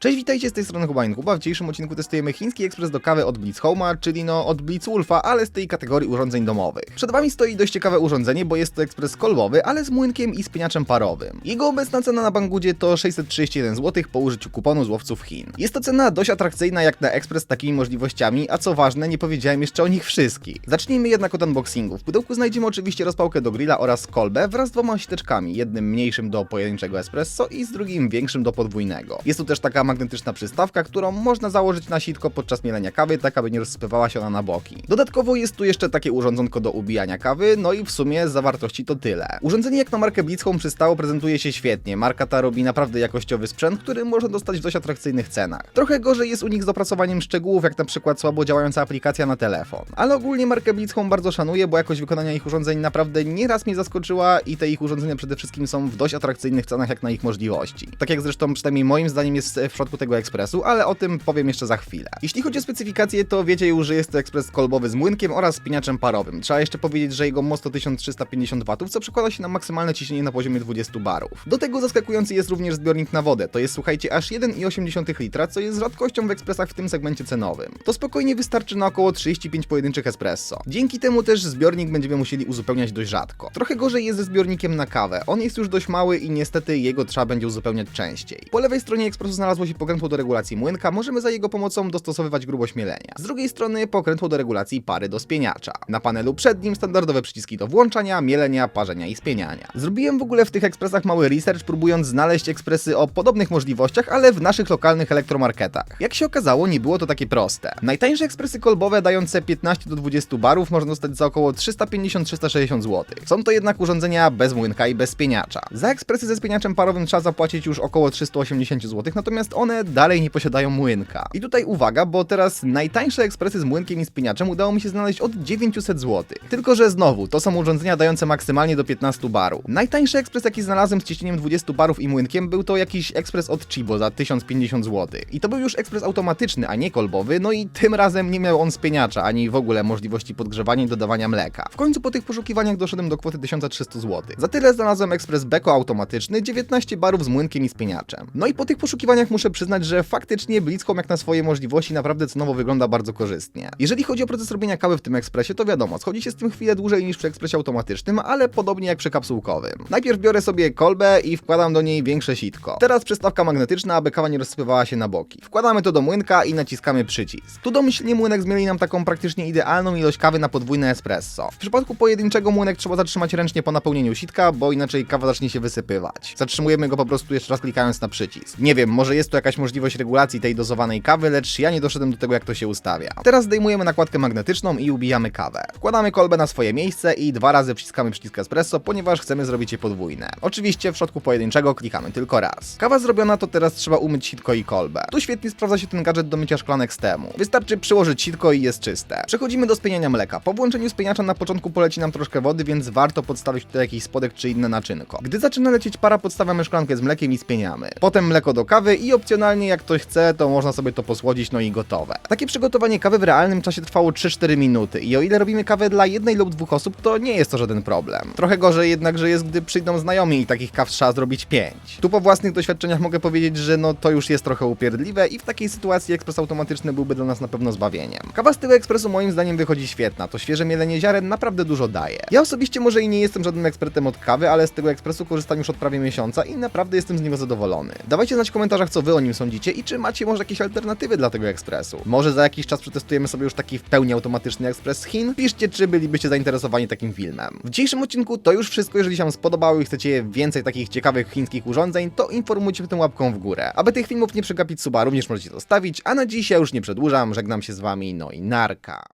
Cześć, witajcie z tej strony Kubain Kuba. W dzisiejszym odcinku testujemy chiński ekspres do kawy od Blitz Homa, czyli no od Blitz Wolfa, ale z tej kategorii urządzeń domowych. Przed wami stoi dość ciekawe urządzenie, bo jest to ekspres kolbowy, ale z młynkiem i spieniaczem parowym. Jego obecna cena na Banggoodie to 631 zł po użyciu kuponu z łowców Chin. Jest to cena dość atrakcyjna jak na ekspres z takimi możliwościami, a co ważne, nie powiedziałem jeszcze o nich wszystkich. Zacznijmy jednak od unboxingu. W pudełku znajdziemy oczywiście rozpałkę do grilla oraz kolbę wraz z dwoma ścieczkami, jednym mniejszym do pojedynczego espresso i z drugim większym do podwójnego. Jest tu też taka magnetyczna przystawka, którą można założyć na sitko podczas mielenia kawy, tak aby nie rozsypywała się ona na boki. Dodatkowo jest tu jeszcze takie urządzonko do ubijania kawy, no i w sumie z zawartości to tyle. Urządzenie jak na markę Blitzhome przystało prezentuje się świetnie. Marka ta robi naprawdę jakościowy sprzęt, który można dostać w dość atrakcyjnych cenach. Trochę gorzej jest u nich z dopracowaniem szczegółów, jak na przykład słabo działająca aplikacja na telefon. Ale ogólnie markę Blitzhome bardzo szanuję, bo jakość wykonania ich urządzeń naprawdę nieraz mnie zaskoczyła i te ich urządzenia przede wszystkim są w dość atrakcyjnych cenach jak na ich możliwości. Tak jak zresztą przynajmniej moim zdaniem jest w przypadku tego ekspresu, ale o tym powiem jeszcze za chwilę. Jeśli chodzi o specyfikacje, to wiecie już, że jest to ekspres kolbowy z młynkiem oraz spinaczem parowym. Trzeba jeszcze powiedzieć, że jego moc to 1350 W, co przekłada się na maksymalne ciśnienie na poziomie 20 barów. Do tego zaskakujący jest również zbiornik na wodę, to jest słuchajcie aż 1,8 litra, co jest rzadkością w ekspresach w tym segmencie cenowym. To spokojnie wystarczy na około 35 pojedynczych espresso. Dzięki temu też zbiornik będziemy musieli uzupełniać dość rzadko. Trochę gorzej jest ze zbiornikiem na kawę. On jest już dość mały i niestety jego trzeba będzie uzupełniać częściej. Po lewej stronie ekspresu znalazło się pokrętło do regulacji młynka, możemy za jego pomocą dostosowywać grubość mielenia. Z drugiej strony pokrętło do regulacji pary do spieniacza. Na panelu przed nim standardowe przyciski do włączania, mielenia, parzenia i spieniania. Zrobiłem w ogóle w tych ekspresach mały research, próbując znaleźć ekspresy o podobnych możliwościach, ale w naszych lokalnych elektromarketach. Jak się okazało, nie było to takie proste. Najtańsze ekspresy kolbowe dające 15 do 20 barów można dostać za około 350-360 zł. Są to jednak urządzenia bez młynka i bez spieniacza. Za ekspresy ze spieniaczem parowym trzeba zapłacić już około 380 zł, natomiast one dalej nie posiadają młynka. I tutaj uwaga, bo teraz najtańsze ekspresy z młynkiem i spieniaczem udało mi się znaleźć od 900 zł. Tylko, że znowu, to są urządzenia dające maksymalnie do 15 barów. Najtańszy ekspres, jaki znalazłem z ciśnieniem 20 barów i młynkiem, był to jakiś ekspres od Chibo za 1050 zł. I to był już ekspres automatyczny, a nie kolbowy, no i tym razem nie miał on spieniacza, ani w ogóle możliwości podgrzewania i dodawania mleka. W końcu po tych poszukiwaniach doszedłem do kwoty 1300 zł. Za tyle znalazłem ekspres Beko automatyczny, 19 barów z młynkiem i spieniaczem. No i po tych poszukiwaniach muszę przyznać, że faktycznie Blitzcom jak na swoje możliwości naprawdę cenowo wygląda bardzo korzystnie. Jeżeli chodzi o proces robienia kawy w tym ekspresie, to wiadomo, schodzi się z tym chwilę dłużej niż przy ekspresie automatycznym, ale podobnie jak przy kapsułkowym. Najpierw biorę sobie kolbę i wkładam do niej większe sitko. Teraz przystawka magnetyczna, aby kawa nie rozsypywała się na boki. Wkładamy to do młynka i naciskamy przycisk. Tu domyślnie młynek zmieli nam taką praktycznie idealną ilość kawy na podwójne espresso. W przypadku pojedynczego młynek trzeba zatrzymać ręcznie po napełnieniu sitka, bo inaczej kawa zacznie się wysypywać. Zatrzymujemy go po prostu jeszcze raz klikając na przycisk. Nie wiem, może jest tu jakaś możliwość regulacji tej dozowanej kawy, lecz ja nie doszedłem do tego jak to się ustawia. Teraz zdejmujemy nakładkę magnetyczną i ubijamy kawę. Wkładamy kolbę na swoje miejsce i dwa razy wciskamy przycisk espresso, ponieważ chcemy zrobić je podwójne. Oczywiście w środku pojedynczego klikamy tylko raz. Kawa zrobiona, to teraz trzeba umyć sitko i kolbę. Tu świetnie sprawdza się ten gadżet do mycia szklanek z temu. Wystarczy przyłożyć sitko i jest czyste. Przechodzimy do spieniania mleka. Po włączeniu spieniacza na początku poleci nam troszkę wody, więc warto podstawić tutaj jakiś spodek czy inne naczynko. Gdy zaczyna lecieć para, podstawiamy szklankę z mlekiem i spieniamy. Potem mleko do kawy i opcjonalnie jak ktoś chce, to można sobie to posłodzić, no i gotowe. Takie przygotowanie kawy w realnym czasie trwało 3-4 minuty i o ile robimy kawę dla jednej lub dwóch osób, to nie jest to żaden problem. Trochę gorzej jednakże jest, gdy przyjdą znajomi i takich kaw trzeba zrobić 5. Tu po własnych doświadczeniach mogę powiedzieć, że no to już jest trochę upierdliwe i w takiej sytuacji ekspres automatyczny byłby dla nas na pewno zbawieniem. Kawa z tego ekspresu moim zdaniem wychodzi świetna, to świeże mielenie ziaren naprawdę dużo daje. Ja osobiście może i nie jestem żadnym ekspertem od kawy, ale z tego ekspresu korzystam już od prawie miesiąca i naprawdę jestem z niego zadowolony. Dawajcie znać w komentarzach, co wy o nim sądzicie i czy macie może jakieś alternatywy dla tego ekspresu. Może za jakiś czas przetestujemy sobie już taki w pełni automatyczny ekspres z Chin? Piszcie, czy bylibyście zainteresowani takim filmem. W dzisiejszym odcinku to już wszystko, jeżeli się wam spodobało i chcecie więcej takich ciekawych chińskich urządzeń, to informujcie w tym łapką w górę. Aby tych filmów nie przegapić suba, również możecie zostawić, a na dziś ja już nie przedłużam, żegnam się z wami, no i narka.